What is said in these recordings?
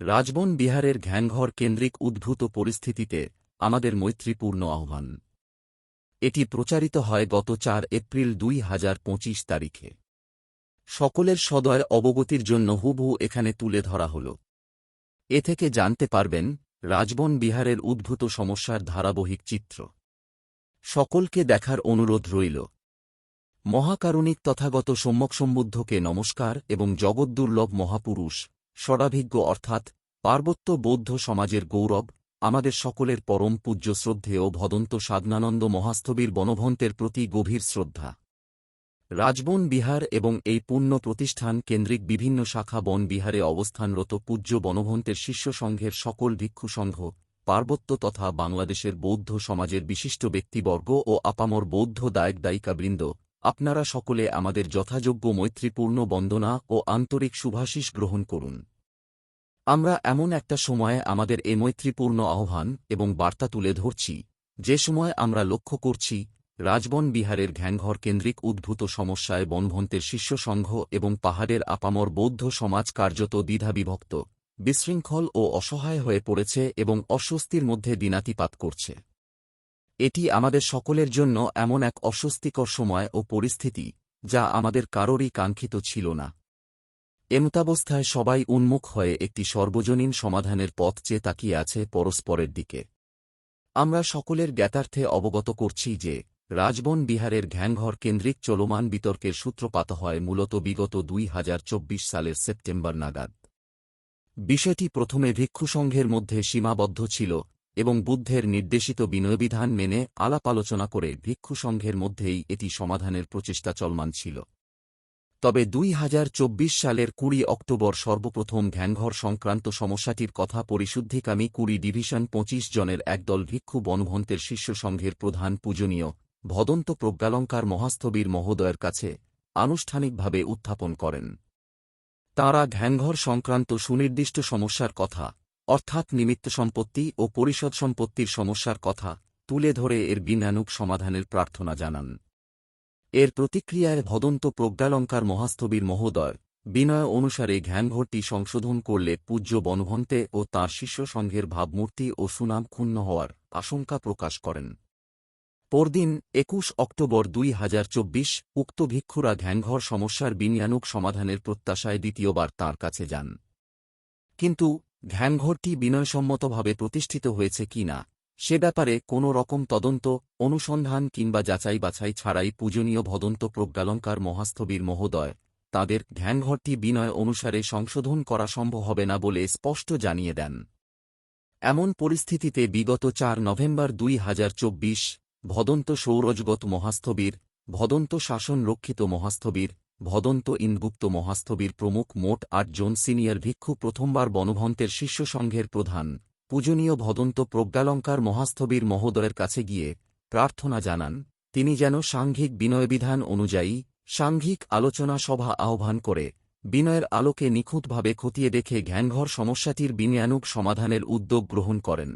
রাজবন বিহারের ঘ্যানঘর কেন্দ্রিক উদ্ভূত পরিস্থিতিতে আমাদের মৈত্রীপূর্ণ আহ্বান। এটি প্রচারিত হয় গত চার এপ্রিল দুই হাজার পঁচিশ তারিখে। সকলের সদয় অবগতির জন্য হুবহু এখানে তুলে ধরা হল। এ থেকে জানতে পারবেন রাজবন বিহারের উদ্ভূত সমস্যার ধারাবাহিক চিত্র। সকলকে দেখার অনুরোধ রইল। মহাকারুণিক তথাগত সম্যক সম্বুদ্ধকে নমস্কার এবং জগদ্দুর্লভ মহাপুরুষ ষড়াভিজ্ঞ অর্থাৎ পার্বত্য বৌদ্ধ সমাজের গৌরব, আমাদের সকলের পরম পূজ্য শ্রদ্ধেয় ভদন্ত সাধনানন্দ মহাস্থবির বনভন্তের প্রতি গভীর শ্রদ্ধা। রাজবন বিহার এবং এই পুণ্য প্রতিষ্ঠান কেন্দ্রিক বিভিন্ন শাখা বন বিহারে অবস্থানরত পূজ্য বনভন্তের শিষ্য সংঘের সকল ভিক্ষু সংঘ, পার্বত্য তথা বাংলাদেশের বৌদ্ধ সমাজের বিশিষ্ট ব্যক্তিবর্গ ও আপামর বৌদ্ধ দায়ক দায়িকাবৃন্দ আপনারা সকলে আমাদের যথাযোগ্য মৈত্রীপূর্ণ বন্দনা ও আন্তরিক শুভাশিস গ্রহণ করুন। আমরা এমন একটা সময়ে আমাদের এ মৈত্রীপূর্ণ আহ্বান এবং বার্তা তুলে ধরছি, যে সময় আমরা লক্ষ্য করছি, রাজবন বিহারের ঘ্যাংঘর কেন্দ্রিক উদ্ভূত সমস্যায় বনভন্তের শিষ্য সংঘ এবং পাহাড়ের আপামর বৌদ্ধ সমাজ কার্যত দ্বিধাবিভক্ত, বিশৃঙ্খল ও অসহায় হয়ে পড়েছে এবং অস্বস্তির মধ্যে দিনাতিপাত করছে। এটি আমাদের সকলের জন্য এমন এক অস্বস্তিকর সময় ও পরিস্থিতি, যা আমাদের কারোরই কাঙ্ক্ষিত ছিল না। এমতাবস্থায় সবাই উন্মুখ হয়ে একটি সর্বজনীন সমাধানের পথ চেয়ে তাকিয়ে আছে পরস্পরের দিকে। আমরা সকলের জ্ঞাতার্থে অবগত করছি যে, রাজবন বিহারের ঘ্যাংঘর কেন্দ্রিক চলমান বিতর্কের সূত্রপাত হয় মূলত বিগত দুই হাজার চব্বিশ সালের সেপ্টেম্বর নাগাদ। বিষয়টি প্রথমে ভিক্ষুসংঘের মধ্যে সীমাবদ্ধ ছিল এবং বুদ্ধের নির্দেশিত বিনয়বিধান মেনে আলাপ আলোচনা করে ভিক্ষুসংঘের মধ্যেই এটি সমাধানের প্রচেষ্টা চলমান ছিল। তবে দুই হাজার চব্বিশ সালের কুড়ি অক্টোবর সর্বপ্রথম ঘ্যানঘর সংক্রান্ত সমস্যাটির কথা পরিশুদ্ধিকামী কুড়ি ডিভিশন পঁচিশ জনের একদল ভিক্ষু বনভন্তের শিষ্য সংঘের প্রধান পূজনীয় ভদন্ত প্রজ্ঞালঙ্কার মহাস্থবীর মহোদয়ের কাছে আনুষ্ঠানিকভাবে উত্থাপন করেন। তাঁরা ঘ্যানঘর সংক্রান্ত সুনির্দিষ্ট সমস্যার কথা অর্থাৎ নিমিত্ত সম্পত্তি ও পরিষদ সম্পত্তির সমস্যার কথা তুলে ধরে এর বিনানুক সমাধানের প্রার্থনা জানান। এর প্রতিক্রিয়ায় ভদন্ত প্রজ্ঞালঙ্কার মহাস্থবীর মহোদয় বিনয় অনুসারে ঘ্যানঘরটি সংশোধন করলে পূজ্য বনভন্তে ও তাঁর শিষ্য সংঘের ভাবমূর্তি ও সুনাম ক্ষুণ্ণ হওয়ার আশঙ্কা প্রকাশ করেন। পরদিন একুশ অক্টোবর দুই হাজার চব্বিশ উক্ত ভিক্ষুরা ঘ্যানঘর সমস্যার বিনিয়ানুক সমাধানের প্রত্যাশায় দ্বিতীয়বার তাঁর কাছে যান। কিন্তু ঘ্যানঘরটি বিনয়সম্মতভাবে প্রতিষ্ঠিত হয়েছে কি না, সে ব্যাপারে কোনো রকম তদন্ত, অনুসন্ধান কিংবা যাচাই বাছাই ছাড়াই পূজনীয় ভদন্ত প্রজ্ঞালঙ্কার মহাস্থবীর মহোদয়, তাদের ধ্যানঘরটি বিনয় অনুসারে সংশোধন করা সম্ভব হবে না বলে স্পষ্ট জানিয়ে দেন। এমন পরিস্থিতিতে বিগত চার নভেম্বর দুই হাজার চব্বিশ, ভদন্ত সৌরজগত মহাস্থবীর, ভদন্ত শাসন রক্ষিত মহাস্থবীর ভদন্ত ইনগুপ্ত মহাস্থবীর প্রমুখ মোট আটজন সিনিয়র ভিক্ষু প্রথমবার বনভন্তের শিষ্য সংঘের প্রধান। পূজনীয় ভদন্ত প্রজ্ঞালঙ্কার মহাস্থবীর মহোদয়ের কাছে গিয়ে প্রার্থনা জানান, তিনি যেন সাংঘিক বিনয়বিধান অনুযায়ী সাংঘিক আলোচনা সভা আহ্বান করে, বিনয়ের আলোকে নিখুঁতভাবে খতিয়ে দেখে ঘ্যানঘর সমস্যাটির বিনিয়ানুক সমাধানের উদ্যোগ গ্রহণ করেন।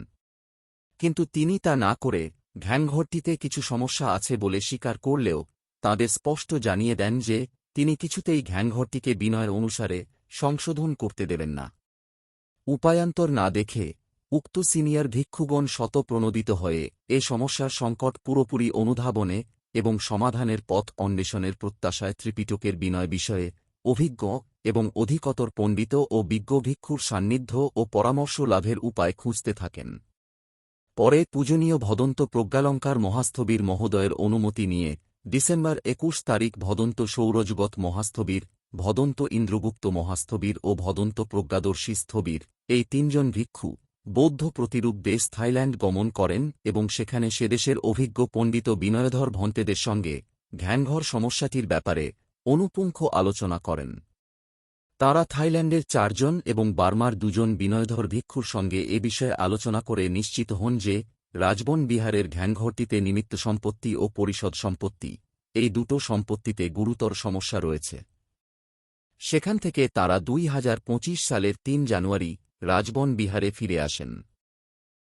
কিন্তু তিনি তা না করে ঘ্যানঘরটিতে কিছু সমস্যা আছে বলে স্বীকার করলেও তাঁদের স্পষ্ট জানিয়ে দেন যে তিনি কিছুতেই ঘ্যানঘরটিকে বিনয় অনুসারে সংশোধন করতে দেবেন না। উপায়ান্তর না দেখে উক্ত সিনিয়র ভিক্ষুগণ শতপ্রণোদিত হয়ে এ সমস্যার সংকট পুরোপুরি অনুধাবনে এবং সমাধানের পথ অন্বেষণের প্রত্যাশায় ত্রিপিটকের বিনয় বিষয়ে অভিজ্ঞ এবং অধিকতর পণ্ডিত ও বিজ্ঞ ভিক্ষুর সান্নিধ্য ও পরামর্শ লাভের উপায় খুঁজতে থাকেন। পরে পূজনীয় ভদন্ত প্রজ্ঞালঙ্কার মহাস্থবীর মহোদয়ের অনুমতি নিয়ে ডিসেম্বর একুশ তারিখ ভদন্ত সৌরজগৎ মহাস্থবীর, ভদন্ত ইন্দ্রগুপ্ত মহাস্থবীর ও ভদন্ত প্রজ্ঞাদর্শী স্থবির। এই তিনজন ভিক্ষু বৌদ্ধ প্রতিরূপ দেশ থাইল্যান্ড গমন করেন এবং সেখানে সেদেশের অভিজ্ঞ পণ্ডিত বিনয়ধর ভন্তেদের সঙ্গে ঘ্যানঘর সমস্যাটির ব্যাপারে অনুপুঙ্খ আলোচনা করেন। তারা থাইল্যান্ডের চারজন এবং বার্মার দুজন বিনয়ধর ভিক্ষুর সঙ্গে এ বিষয়ে আলোচনা করে নিশ্চিত হন যে রাজবন বিহারের ঘ্যানঘরটিতে নিমিত্ত সম্পত্তি ও পরিষদ সম্পত্তি। এই দুটো সম্পত্তিতে গুরুতর সমস্যা রয়েছে। সেখান থেকে তারা দুই হাজার পঁচিশ সালের তিন জানুয়ারি রাজবন বিহারে ফিরে আসেন।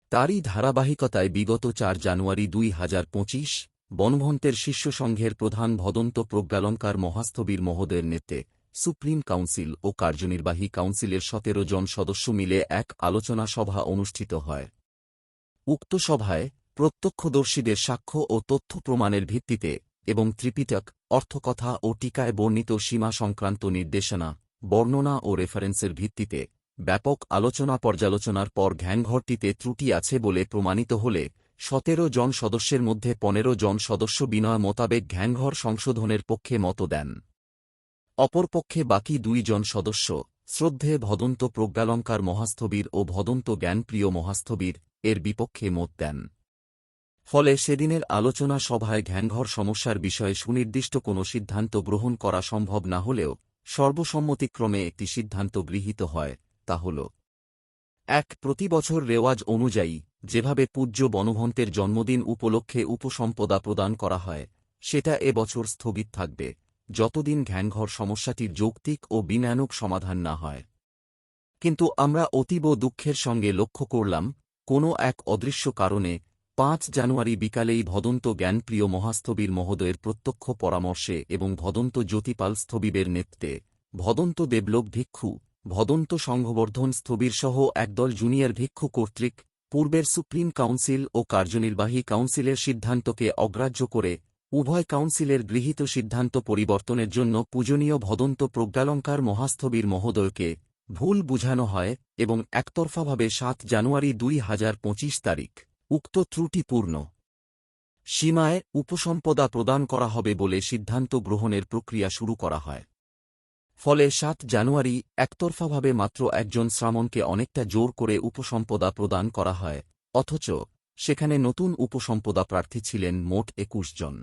তারই ধারাবাহিকতায় বিগত চার জানুয়ারি দুই হাজার পঁচিশ বনভন্তের সংঘের প্রধান ভদন্ত প্রজ্ঞালঙ্কার মহাস্থবীর মহোদয়ের নেতে সুপ্রিম কাউন্সিল ও কার্যনির্বাহী কাউন্সিলের সতেরো জন সদস্য মিলে এক আলোচনা সভা অনুষ্ঠিত হয়। উক্ত সভায় প্রত্যক্ষদর্শীদের সাক্ষ্য ও তথ্য প্রমাণের ভিত্তিতে এবং ত্রিপিটক, অর্থকথা ও টিকায় বর্ণিত সীমা সংক্রান্ত নির্দেশনা, বর্ণনা ও রেফারেন্সের ভিত্তিতে ব্যাপক আলোচনা পর্যালোচনার পর ঘ্যাংঘরটিতে ত্রুটি আছে বলে প্রমাণিত হলে সতেরো জন সদস্যের মধ্যে পনেরো জন সদস্য বিনয় মোতাবেক ঘ্যাংঘর সংশোধনের পক্ষে মত দেন। অপরপক্ষে বাকি দুই জন সদস্য শ্রদ্ধে ভদন্ত প্রজ্ঞালঙ্কার মহাস্থবীর ও ভদন্ত জ্ঞানপ্রিয় মহাস্থবির এর বিপক্ষে মত দেন। ফলে সেদিনের আলোচনা সভায় ঘ্যাংঘর সমস্যার বিষয়ে সুনির্দিষ্ট কোনো সিদ্ধান্ত গ্রহণ করা সম্ভব না হলেও সর্বসম্মতিক্রমে একটি সিদ্ধান্ত গৃহীত হয়, তা হল এক প্রতি বছর রেওয়াজ অনুযায়ী যেভাবে পূজ্য বনভন্তের জন্মদিন উপলক্ষে উপসম্পদা প্রদান করা হয়, সেটা এ বছর স্থগিত থাকবে, যতদিন ঘ্যাংঘর সমস্যাটির যৌক্তিক ও বিনায়নক সমাধান না হয়। কিন্তু আমরা অতীব দুঃখের সঙ্গে লক্ষ্য করলাম কোনো এক অদৃশ্য কারণে, পাঁচ জানুয়ারি বিকালেই ভদন্ত জ্ঞানপ্রিয় মহাস্থবির মহোদয়ের প্রত্যক্ষ পরামর্শে এবং ভদন্ত জ্যোতিপাল স্থবিবের নেতৃত্বে, ভদন্ত দেবলোক ভিক্ষু, ভদন্ত সংঘবর্ধন স্থবির সহ একদল জুনিয়র ভিক্ষু কর্তৃক, পূর্বের সুপ্রিম কাউন্সিল ও কার্যনির্বাহী কাউন্সিলের সিদ্ধান্তকে অগ্রাহ্য করে, উভয় কাউন্সিলের গৃহীত সিদ্ধান্ত পরিবর্তনের জন্য পূজনীয় ভদন্ত প্রজ্ঞালঙ্কার মহাস্থবির মহোদয়কে ভুল বুঝানো হয় এবং একতরফাভাবে সাত জানুয়ারি দুই হাজার পঁচিশ তারিখ, উক্ত ত্রুটিপূর্ণ সীমায় উপসম্পদা প্রদান করা হবে বলে সিদ্ধান্ত গ্রহণের প্রক্রিয়া শুরু করা হয়। ফলে সাত জানুয়ারি একতরফাভাবে মাত্র একজন শ্রামণকে অনেকটা জোর করে উপসম্পদা প্রদান করা হয়, অথচ সেখানে নতুন উপসম্পদা প্রার্থী ছিলেন মোট একুশ জন।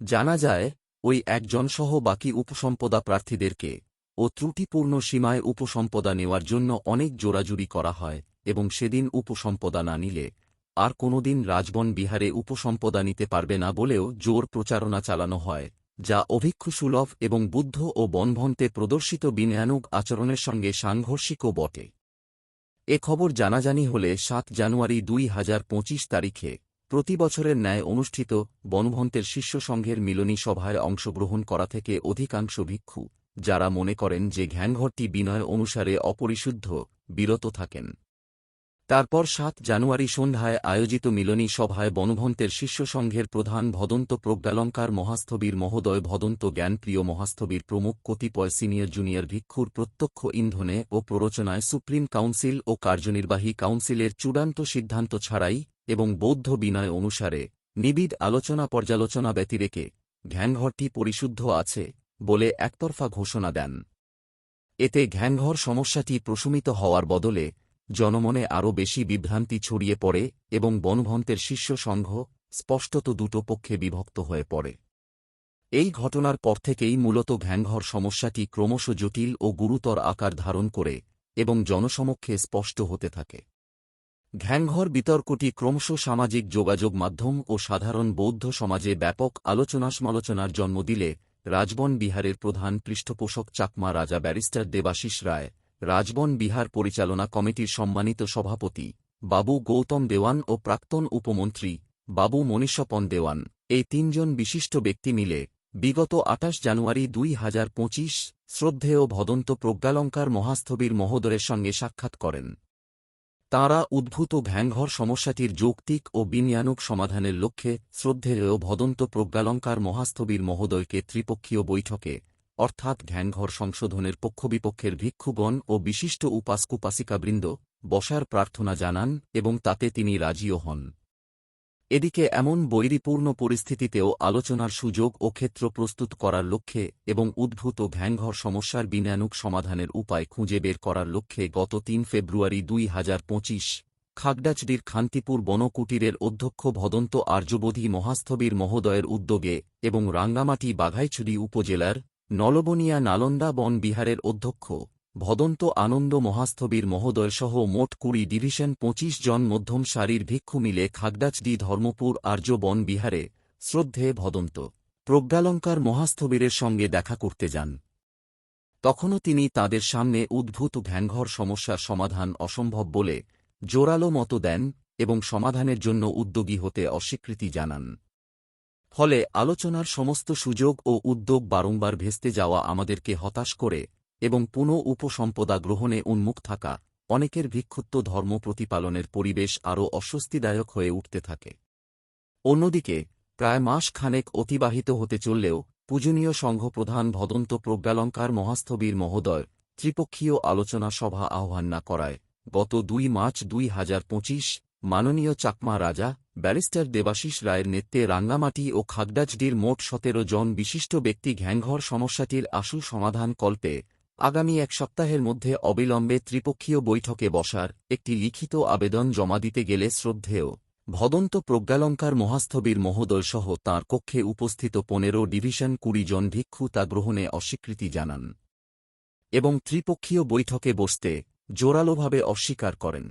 জানা যায়, ওই একজন সহ বাকি উপসম্পদা প্রার্থীদেরকে ও ত্রুটিপূর্ণ সীমায় উপসম্পদা নেওয়ার জন্য অনেক জোরাজুরি করা হয়, এবং সেদিন উপসম্পদা না নিলে আর কোনোদিন রাজবন বিহারে উপসম্পদা নিতে পারবে না বলেও জোর প্রচারণা চালানো হয়, যা অভিক্ষুসুলভ এবং বুদ্ধ ও বনভন্তে প্রদর্শিত বিনয়ানুগ আচরণের সঙ্গে সাংঘর্ষিকও বটে। এ খবর জানাজানি হলে সাত জানুয়ারি দুই হাজার পঁচিশ তারিখে প্রতি বছরের ন্যায় অনুষ্ঠিত বনভন্তের শিষ্য সংঘের মিলনী সভায় অংশগ্রহণ করা থেকে অধিকাংশ ভিক্ষু যারা মনে করেন যে ঘ্যানঘরটি বিনয় অনুসারে অপরিশুদ্ধ, বিরত থাকেন। তারপর সাত জানুয়ারি সন্ধ্যায় আয়োজিত মিলনী সভায় বনভন্তের শিষ্য সংঘের প্রধান ভদন্ত প্রজ্ঞালঙ্কার মহাস্থবীর মহোদয় ভদন্ত জ্ঞানপ্রিয় মহাস্থবীর প্রমুখ কতিপয় সিনিয়র জুনিয়র ভিক্ষুর প্রত্যক্ষ ইন্ধনে ও প্ররোচনায় সুপ্রিম কাউন্সিল ও কার্যনির্বাহী কাউন্সিলের চূড়ান্ত সিদ্ধান্ত ছাড়াই এবং বৌদ্ধ বিনয় অনুসারে নিবিড় আলোচনা পর্যালোচনা ব্যতিরেকে ঘ্যানঘরটি পরিশুদ্ধ আছে। বলে একতরফা ঘোষণা দেন। এতে ঘ্যানঘর সমস্যাটি প্রশমিত হওয়ার বদলে জনমনে আরও বেশি বিভ্রান্তি ছড়িয়ে পড়ে এবং বনভন্তের শিষ্য সংঘ স্পষ্টত দুটো পক্ষে বিভক্ত হয়ে পড়ে। এই ঘটনার পর থেকেই মূলত ঘ্যাংঘর সমস্যাটি ক্রমশ জটিল ও গুরুতর আকার ধারণ করে এবং জনসমক্ষে স্পষ্ট হতে থাকে। ঘ্যাংঘর বিতর্কটি ক্রমশ সামাজিক যোগাযোগ মাধ্যম ও সাধারণ বৌদ্ধ সমাজে ব্যাপক আলোচনা সমালোচনার জন্ম দিলে রাজবন বিহারের প্রধান পৃষ্ঠপোষক চাকমা রাজা ব্যারিস্টার দেবাশিস রায়, রাজবন বিহার পরিচালনা কমিটির সম্মানিত সভাপতি বাবু গৌতম দেওয়ান ও প্রাক্তন উপমন্ত্রী বাবু মনীষপন দেওয়ান। এই তিনজন বিশিষ্ট ব্যক্তি মিলে বিগত আটাশ জানুয়ারি দুই হাজার পঁচিশ শ্রদ্ধেয় ভদন্ত প্রজ্ঞালঙ্কার মহাস্থবির মহোদরের সঙ্গে সাক্ষাৎ করেন। তাঁরা উদ্ভূত ভ্যাংঘর সমস্যাটির যৌক্তিক ও বিনিয়ানুক সমাধানের লক্ষ্যে শ্রদ্ধেয় ভদন্ত প্রজ্ঞালঙ্কার মহাস্থবির মহোদয়কে ত্রিপক্ষীয় বৈঠকে, অর্থাৎ ঘ্যাংঘর সংশোধনের পক্ষবিপক্ষের ভিক্ষুগণ ও বিশিষ্ট উপাসকুপাসিকাবৃন্দ, বসার প্রার্থনা জানান এবং তাতে তিনি রাজিও হন। এদিকে এমন বৈরিপূর্ণ পরিস্থিতিতেও আলোচনার সুযোগ ও ক্ষেত্র প্রস্তুত করার লক্ষ্যে এবং উদ্ভূত ঘ্যাংঘর সমস্যার বিনানুক সমাধানের উপায় খুঁজে বের করার লক্ষ্যে গত তিন ফেব্রুয়ারি দুই হাজার পঁচিশ খাগড়াচড়ির খান্তিপুর বনকুটিরের অধ্যক্ষ ভদন্ত আর্যবোধী মহাস্থবীর মহোদয়ের উদ্যোগে এবং রাঙ্গামাটি বাঘাইছড়ি উপজেলার নলবনিয়া নালন্দা বন বিহারের অধ্যক্ষ ভদন্ত আনন্দ মহাস্থবীর মহোদয়সহ মোট কুড়ি ডিভিশন পঁচিশ জন মধ্যম সারির ভিক্ষু মিলে খাগড়াছড়ি ধর্মপুর আর্য বন বিহারে শ্রদ্ধে ভদন্ত। প্রজ্ঞালঙ্কার মহাস্থবীরের সঙ্গে দেখা করতে যান। তখনও তিনি তাদের সামনে উদ্ভূত ঘ্যাংঘর সমস্যার সমাধান অসম্ভব বলে জোরালো মতো দেন এবং সমাধানের জন্য উদ্যোগী হতে অস্বীকৃতি জানান। ফলে আলোচনার সমস্ত সুযোগ ও উদ্যোগ বারংবার ভেস্তে যাওয়া আমাদেরকে হতাশ করে এবং পুনঃ উপসম্পদা গ্রহণে উন্মুখ থাকা, অনেকের ভিক্ষুত্ব ধর্ম প্রতিপালনের পরিবেশ আরও অস্বস্তিদায়ক হয়ে উঠতে থাকে। অন্যদিকে, প্রায় মাস খানেক অতিবাহিত হতে চললেও, পূজনীয় সংঘপ্রধান ভদন্ত প্রজ্ঞালঙ্কার মহাস্থবীর মহোদয় ত্রিপক্ষীয় আলোচনা সভা আহ্বান না করায় গত দুই মার্চ দুই হাজার পঁচিশ মাননীয় চাকমা রাজা, ব্যারিস্টার দেবাশিস রায়ের নেতৃত্বে রাঙ্গামাটি ও খাগড়াছডির মোট সতেরো জন বিশিষ্ট ব্যক্তি ঘ্যাংঘর সমস্যাটির আশু সমাধান কল্পে আগামী এক সপ্তাহের মধ্যে অবিলম্বে ত্রিপক্ষীয় বৈঠকে বসার একটি লিখিত আবেদন জমা দিতে গেলে শ্রদ্ধেয়। ভদন্ত প্রজ্ঞালঙ্কার মহাস্থবীর মহোদয়সহ তাঁর কক্ষে উপস্থিত পনেরো ডিভিশন কুড়ি জন ভিক্ষু তা গ্রহণে অস্বীকৃতি জানান এবং ত্রিপক্ষীয় বৈঠকে বসতে জোরালোভাবে অস্বীকার করেন।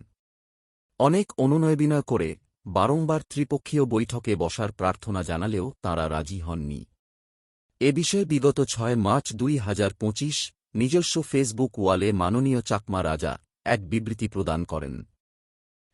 অনেক অনুনয়বিনয় করে বারংবার ত্রিপক্ষীয় বৈঠকে বসার প্রার্থনা জানালেও তাঁরা রাজি হননি। এ বিষয়ে বিগত ছয় মার্চ দুই হাজার পঁচিশ নিজস্ব ফেসবুক ওয়ালে মাননীয় চাকমা রাজা এক বিবৃতি প্রদান করেন।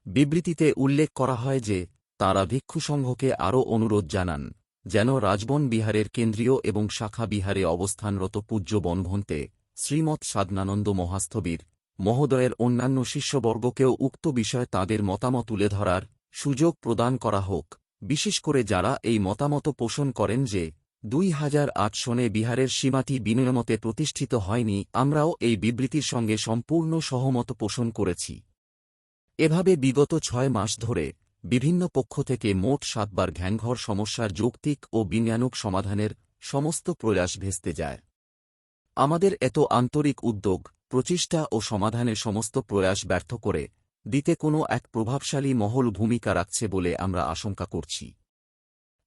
বিবৃতিতে উল্লেখ করা হয় যে, তাঁরা ভিক্ষুসংঘকে আরও অনুরোধ জানান, যেন রাজবন বিহারের কেন্দ্রীয় এবং শাখা বিহারে অবস্থানরত পূজ্য বনভন্তে শ্রীমৎ সাদনানন্দ মহাস্থবীর, মহোদয়ের অন্যান্য শিষ্যবর্গকেও উক্ত বিষয়ে তাদের মতামত তুলে ধরার সুযোগ প্রদান করা হোক। বিশেষ করে যারা এই মতামত পোষণ করেন যে দুই হাজার আট সনে বিহারের সীমাটি বিনিয়মতে প্রতিষ্ঠিত হয়নি, আমরাও এই বিবৃতির সঙ্গে সম্পূর্ণ সহমত পোষণ করেছি। এভাবে বিগত ছয় মাস ধরে বিভিন্ন পক্ষ থেকে মোট সাতবার ঘ্যাংঘর সমস্যার যৌক্তিক ও বিজ্ঞানক সমাধানের সমস্ত প্রয়াস ভেস্তে যায়। আমাদের এত আন্তরিক উদ্যোগ, প্রচেষ্টা ও সমাধানের সমস্ত প্রয়াস ব্যর্থ করে দিতে কোনো এক প্রভাবশালী মহল ভূমিকা রাখছে বলে আমরা আশঙ্কা করছি।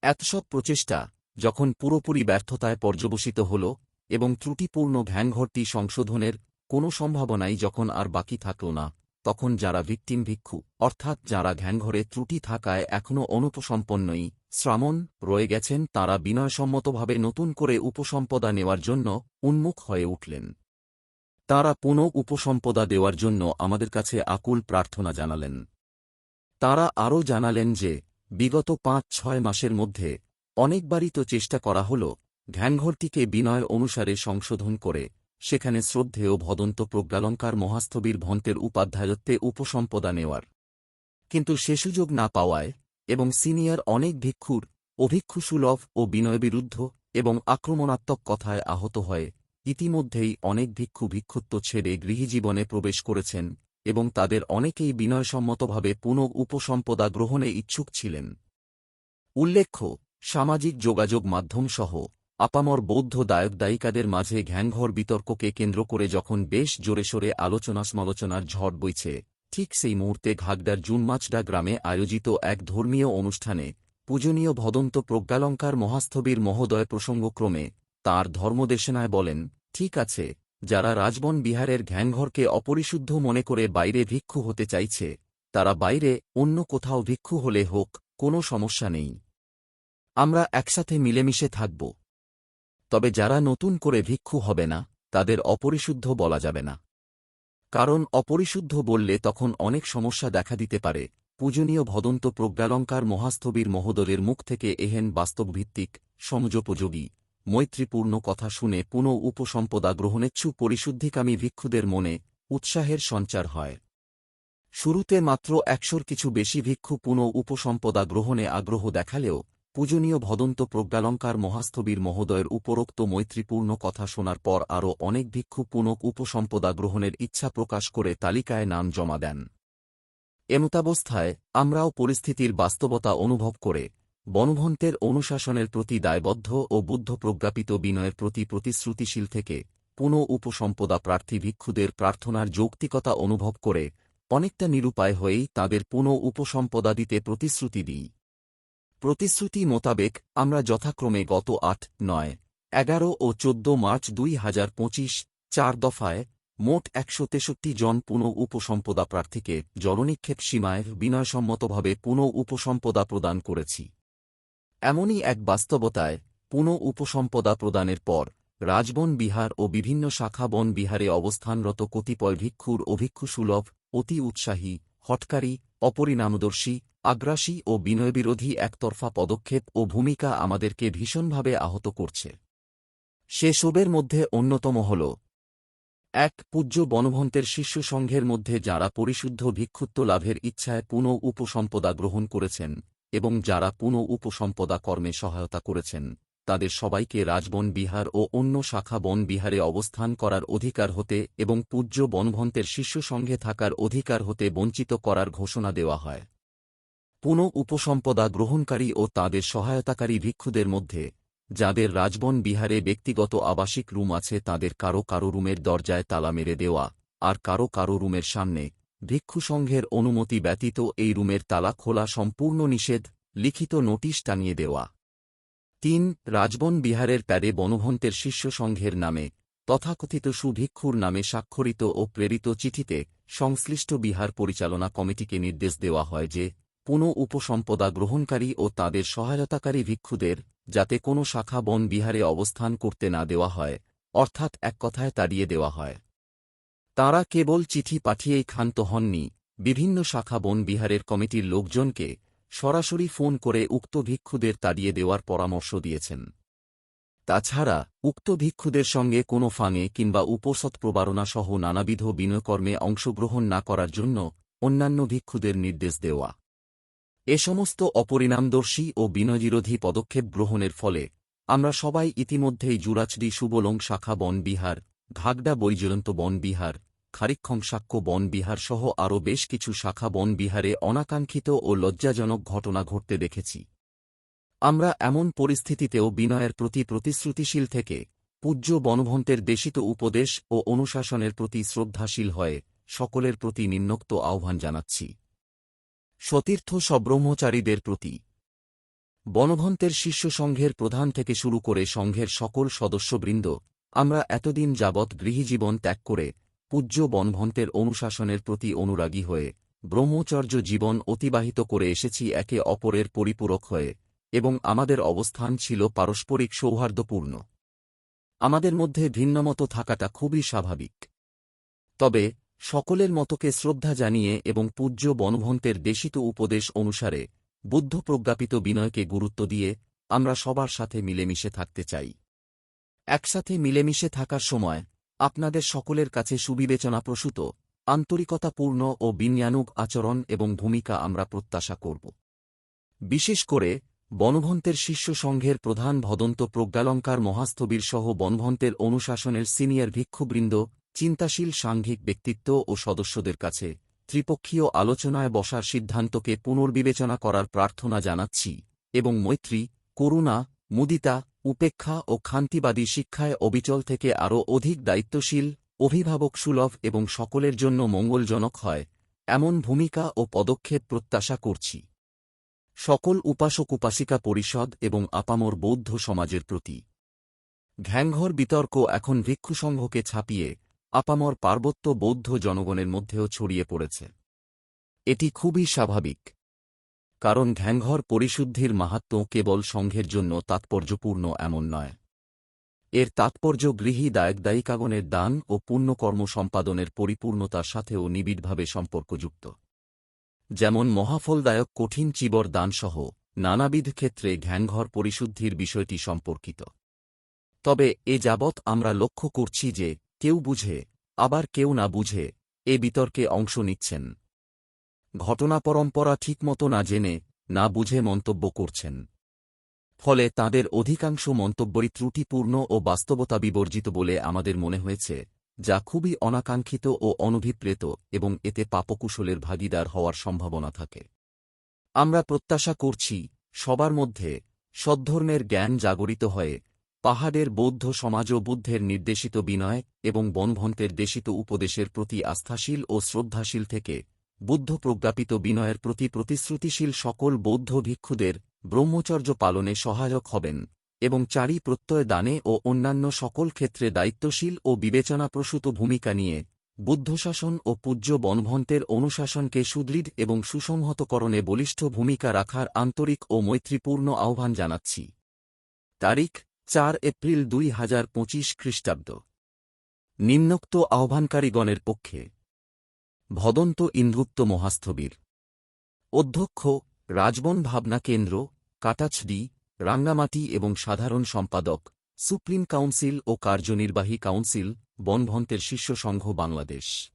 এত সব প্রচেষ্টা যখন পুরোপুরি ব্যর্থতায় পর্যবসিত হল এবং ত্রুটিপূর্ণ ঘ্যাংঘরটি সংশোধনের কোনো সম্ভাবনাই যখন আর বাকি থাকল না, তখন যারা ভিকটিম ভিক্ষু, অর্থাৎ যারা ঘ্যাংঘরে ত্রুটি থাকায় এখনও অনুপসম্পন্নই, শ্রামণ রয়ে গেছেন তাঁরা বিনয়সম্মতভাবে নতুন করে উপসম্পদা নেওয়ার জন্য উন্মুখ হয়ে উঠলেন। তাঁরা পুনঃ উপসম্পদা দেওয়ার জন্য আমাদের কাছে আকুল প্রার্থনা জানালেন। তাঁরা আরও জানালেন যে, বিগত পাঁচ ছয় মাসের মধ্যে অনেকবারই তো চেষ্টা করা হল ঘ্যানঘরটিকে বিনয় অনুসারে সংশোধন করে, সেখানে শ্রদ্ধেয় ভদন্ত প্রজ্ঞালঙ্কার মহাস্থবীর ভন্তের উপাধ্যায়ত্বে উপসম্পদা নেওয়ার। কিন্তু সে সুযোগ না পাওয়ায় এবং সিনিয়র অনেক ভিক্ষুর অভিক্ষুসুলভ ও বিনয়বিরুদ্ধ এবং আক্রমণাত্মক কথায় আহত হয়ে, ইতিমধ্যেই অনেক ভিক্ষু ভিক্ষুত্ব ছেড়ে গৃহীজীবনে প্রবেশ করেছেন এবং তাদের অনেকেই বিনয়সম্মতভাবে পুনঃ উপসম্পদা গ্রহণে ইচ্ছুক ছিলেন। উল্লেখ্য সামাজিক যোগাযোগ মাধ্যমসহ আপামর বৌদ্ধ দায়ক দায়িকাদের মাঝে ঘ্যাংঘর বিতর্ককে কেন্দ্র করে যখন বেশ জোরেশোরে আলোচনা সমালোচনার ঝড় বইছে, ঠিক সেই মুহূর্তে ঘাগডার জুনমাচডা গ্রামে আয়োজিত এক ধর্মীয় অনুষ্ঠানে পূজনীয় ভদন্ত প্রজ্ঞালঙ্কার মহাস্থবীর মহোদয় প্রসঙ্গক্রমে তাঁর ধর্মদেশনায় বলেন, ঠিক আছে, যারা রাজবন বিহারের ঘ্যাংঘরকে অপরিশুদ্ধ মনে করে বাইরে ভিক্ষু হতে চাইছে, তারা বাইরে অন্য কোথাও ভিক্ষু হলে হোক, কোনো সমস্যা নেই। আমরা একসাথে মিলেমিশে থাকব। তবে যারা নতুন করে ভিক্ষু হবে না, তাদের অপরিশুদ্ধ বলা যাবে না। কারণ অপরিশুদ্ধ বললে তখন অনেক সমস্যা দেখা দিতে পারে। পূজনীয় ভদন্ত প্রজ্ঞালঙ্কার মহাস্থবীর মহোদরের মুখ থেকে এহেন বাস্তবভিত্তিক, সমযোপযোগী, মৈত্রীপূর্ণ কথা শুনে পুনঃ উপসম্পদা গ্রহণেচ্ছু পরিশুদ্ধিকামী ভিক্ষুদের মনে উৎসাহের সঞ্চার হয়। শুরুতে মাত্র একশোর কিছু বেশি ভিক্ষু পুনঃ উপসম্পদা গ্রহণে আগ্রহ দেখালেও পূজনীয় ভদন্ত প্রজ্ঞালঙ্কার মহাস্থবীর মহোদয়ের উপরোক্ত মৈত্রীপূর্ণ কথা শোনার পর আরও অনেক ভিক্ষু পুনঃ উপসম্পদা গ্রহণের ইচ্ছা প্রকাশ করে তালিকায় নাম জমা দেন। এমতাবস্থায়, আমরাও পরিস্থিতির বাস্তবতা অনুভব করে, বনভন্তের অনুশাসনের প্রতি দায়বদ্ধ ও বুদ্ধ প্রজ্ঞাপিত বিনয়ের প্রতি প্রতিশ্রুতিশীল থেকে পুনঃ উপসম্পদা প্রার্থী ভিক্ষুদের প্রার্থনার যৌক্তিকতা অনুভব করে অনেকটা নিরুপায় হয়েই তাদের পুনঃ উপসম্পদা দিতে প্রতিশ্রুতি দিই। প্রতিশ্রুতি মোতাবেক, আমরা যথাক্রমে গত আট, নয়, এগারো ও চোদ্দ মার্চ দুই হাজার পঁচিশ, চার দফায়, মোট একশো তেষট্টি জন পুনঃ উপসম্পদা প্রার্থীকে জলনিক্ষেপ সীমায় বিনয়সম্মতভাবে পুনঃ উপসম্পদা প্রদান করেছি। এমনই এক বাস্তবতায়, পুনঃ উপসম্পদা প্রদানের পর, রাজবন বিহার ও বিভিন্ন শাখা বন বিহারে অবস্থানরত কতিপয় ভিক্ষুর অভিক্ষু সুলভ, অতি উৎসাহী, হটকারী, অপরিণামদর্শী আগ্রাসী ও বিনয়বিরোধী একতরফা পদক্ষেপ ও ভূমিকা আমাদেরকে ভীষণভাবে আহত করছে। সেসবের মধ্যে অন্যতম হল, এক পূজ্য বনভন্তের শিষ্য সংঘের মধ্যে যারা পরিশুদ্ধ ভিক্ষুত্ব লাভের ইচ্ছায় পুনঃ উপসম্পদা গ্রহণ করেছেন এবং যারা পুনঃ উপসম্পদা কর্মে সহায়তা করেছেন, তাদের সবাইকে রাজবন বিহার ও অন্য শাখা বন বিহারে অবস্থান করার অধিকার হতে এবং পূজ্য বনভন্তের শিষ্য সঙ্গে থাকার অধিকার হতে বঞ্চিত করার ঘোষণা দেওয়া হয়। পুনঃ উপসম্পদা গ্রহণকারী ও তাদের সহায়তাকারী ভিক্ষুদের মধ্যে, যাদের রাজবন বিহারে ব্যক্তিগত আবাসিক রুম আছে তাদের কারও কারও রুমের দরজায় তালা মেরে দেওয়া, আর কারও কারও রুমের সামনে, ভিক্ষু সংঘের অনুমতি ব্যতীত এই রুমের তালা খোলা সম্পূর্ণ নিষেধ, লিখিত নোটিশ টানিয়ে দেওয়া। তিন, রাজবন বিহারের প্যারে বনভন্তের শিষ্য সংঘের নামে, তথাকথিত সুভিক্ষুর নামে স্বাক্ষরিত ও প্রেরিত চিঠিতে সংশ্লিষ্ট বিহার পরিচালনা কমিটিকে নির্দেশ দেওয়া হয় যে পুনঃ উপসম্পদা গ্রহণকারী ও তাদের সহায়তাকারী ভিক্ষুদের, যাতে কোনো শাখা বন বিহারে অবস্থান করতে না দেওয়া হয়, অর্থাৎ এক কথায় তাড়িয়ে দেওয়া হয়। তাঁরা কেবল চিঠি পাঠিয়েই ক্ষান্ত হননি, বিভিন্ন শাখা বন বিহারের কমিটির লোকজনকে সরাসরি ফোন করে উক্ত ভিক্ষুদের তাড়িয়ে দেওয়ার পরামর্শ দিয়েছেন। তাছাড়া, উক্ত ভিক্ষুদের সঙ্গে কোনো ফাঙে কিংবা উপসৎ প্রবারণা সহ নানাবিধ বিনয়কর্মে অংশগ্রহণ না করার জন্য অন্যান্য ভিক্ষুদের নির্দেশ দেওয়া। এ সমস্ত অপরিণামদর্শী ও বিনয়বিরোধী পদক্ষেপ গ্রহণের ফলে আমরা সবাই ইতিমধ্যেই জুরাচডি সুবলং শাখা বন বিহার, ঘাগডা বৈজয়ন্ত বন বিহার খারিক্ষংসাক্ষ্য বন বিহার সহ আরও বেশ কিছু শাখা বন বিহারে অনাকাঙ্ক্ষিত ও লজ্জাজনক ঘটনা ঘটতে দেখেছি। আমরা এমন পরিস্থিতিতেও বিনয়ের প্রতি প্রতিশ্রুতিশীল থেকে পূজ্য বনভন্তের দেশিত উপদেশ ও অনুশাসনের প্রতি শ্রদ্ধাশীল হয়ে সকলের প্রতি নিম্নোক্ত আহ্বান জানাচ্ছি। সতীর্থ সব্রহ্মচারীদের প্রতি। বনভন্তের শিষ্য সংঘের প্রধান থেকে শুরু করে সংঘের সকল সদস্যবৃন্দ, আমরা এতদিন যাবৎ গৃহীজীবন ত্যাগ করে পূজ্য বনভন্তের অনুশাসনের প্রতি অনুরাগী হয়ে ব্রহ্মচর্য জীবন অতিবাহিত করে এসেছি একে অপরের পরিপূরক হয়ে এবং আমাদের অবস্থান ছিল পারস্পরিক সৌহার্দ্যপূর্ণ। আমাদের মধ্যে ভিন্নমত থাকাটা খুবই স্বাভাবিক। তবে সকলের মতকে শ্রদ্ধা জানিয়ে এবং পূজ্য বনভন্তের দেশিত উপদেশ অনুসারে বুদ্ধ প্রজ্ঞাপিত বিনয়কে গুরুত্ব দিয়ে আমরা সবার সাথে মিলেমিশে থাকতে চাই। একসাথে মিলেমিশে থাকার সময় আপনাদের সকলের কাছে সুবিবেচনাপ্রসূত, আন্তরিকতাপূর্ণ ও বিন্যানুগ আচরণ এবং ভূমিকা আমরা প্রত্যাশা করব। বিশেষ করে বনভন্তের শিষ্য সংঘের প্রধান ভদন্ত প্রজ্ঞালঙ্কার মহাস্থবির সহ বনভন্তের অনুশাসনের সিনিয়র ভিক্ষুবৃন্দ চিন্তাশীল সাংঘিক ব্যক্তিত্ব ও সদস্যদের কাছে ত্রিপক্ষীয় আলোচনায় বসার সিদ্ধান্তকে পুনর্বিবেচনা করার প্রার্থনা জানাচ্ছি এবং মৈত্রী, করুণা, মুদিতা, উপেক্ষা ও খান্তিবাদী শিক্ষায় অবিচল থেকে আরও অধিক দায়িত্বশীল, অভিভাবক সুলভ এবং সকলের জন্য মঙ্গলজনক হয়, এমন ভূমিকা ও পদক্ষেপ প্রত্যাশা করছি। সকল উপাসক উপাসিকা পরিষদ এবং আপামর বৌদ্ধ সমাজের প্রতি ঘ্যাংঘর বিতর্ক এখন ভিক্ষুসংঘকে ছাপিয়ে আপামর পার্বত্য বৌদ্ধ জনগণের মধ্যেও ছড়িয়ে পড়েছে। এটি খুবই স্বাভাবিক, কারণ ঘ্যাংঘর পরিশুদ্ধির মাহাত্ম কেবল সংঘের জন্য তাৎপর্যপূর্ণ এমন নয়। এর তাৎপর্য গৃহী দায়কদায়িকাগণের দান ও পুণ্যকর্ম সম্পাদনের পরিপূর্ণতার সাথেও নিবিড়ভাবে সম্পর্কযুক্ত। যেমন মহাফলদায়ক কঠিন চিবর দানসহ নানাবিধ ক্ষেত্রে ঘ্যাংঘর পরিশুদ্ধির বিষয়টি সম্পর্কিত। তবে এ যাবৎ আমরা লক্ষ্য করছি যে কেউ বুঝে, আবার কেউ না বুঝে, এ বিতর্কে অংশ নিচ্ছেন। ঘটনা পরম্পরা ঠিকমতো না জেনে, না বুঝে মন্তব্য করছেন। ফলে তাদের অধিকাংশ মন্তব্যই ত্রুটিপূর্ণ ও বাস্তবতা বিবর্জিত বলে আমাদের মনে হয়েছে, যা খুবই অনাকাঙ্ক্ষিত ও অনভিপ্রেত এবং এতে পাপকুশলের ভাগিদার হওয়ার সম্ভাবনা থাকে। আমরা প্রত্যাশা করছি, সবার মধ্যে সদ্ধর্মের জ্ঞান জাগরিত হয়ে পাহাড়ের বৌদ্ধ সমাজ ও বুদ্ধের নির্দেশিত বিনয় এবং বনভন্তের দেশিত উপদেশের প্রতি আস্থাশীল ও শ্রদ্ধাশীল থেকে বুদ্ধ প্রজ্ঞাপিত বিনয়ের প্রতি প্রতিশ্রুতিশীল সকল বৌদ্ধ ভিক্ষুদের ব্রহ্মচর্য পালনে সহায়ক হবেন এবং চারি প্রত্যয় দানে ও অন্যান্য সকল ক্ষেত্রে দায়িত্বশীল ও বিবেচনাপ্রসূত ভূমিকা নিয়ে বুদ্ধশাসন ও পূজ্য বনভন্তের অনুশাসনকে সুদৃঢ় এবং সুসংহতকরণে বলিষ্ঠ ভূমিকা রাখার আন্তরিক ও মৈত্রীপূর্ণ আহ্বান জানাচ্ছি। তারিখ চার এপ্রিল দুই হাজার পঁচিশ খ্রিস্টাব্দ। নিম্নোক্ত আহ্বানকারীগণের পক্ষে। ভদন্ত ইন্দ্রুক্ত মহাস্থবির। অধ্যক্ষ, রাজবন ভাবনা কেন্দ্র কাটাছডি রাঙ্গামাটি এবং সাধারণ সম্পাদক, সুপ্রিম কাউন্সিল ও কার্যনির্বাহী কাউন্সিল, বনভন্তের শীর্ষ সংঘ বাংলাদেশ।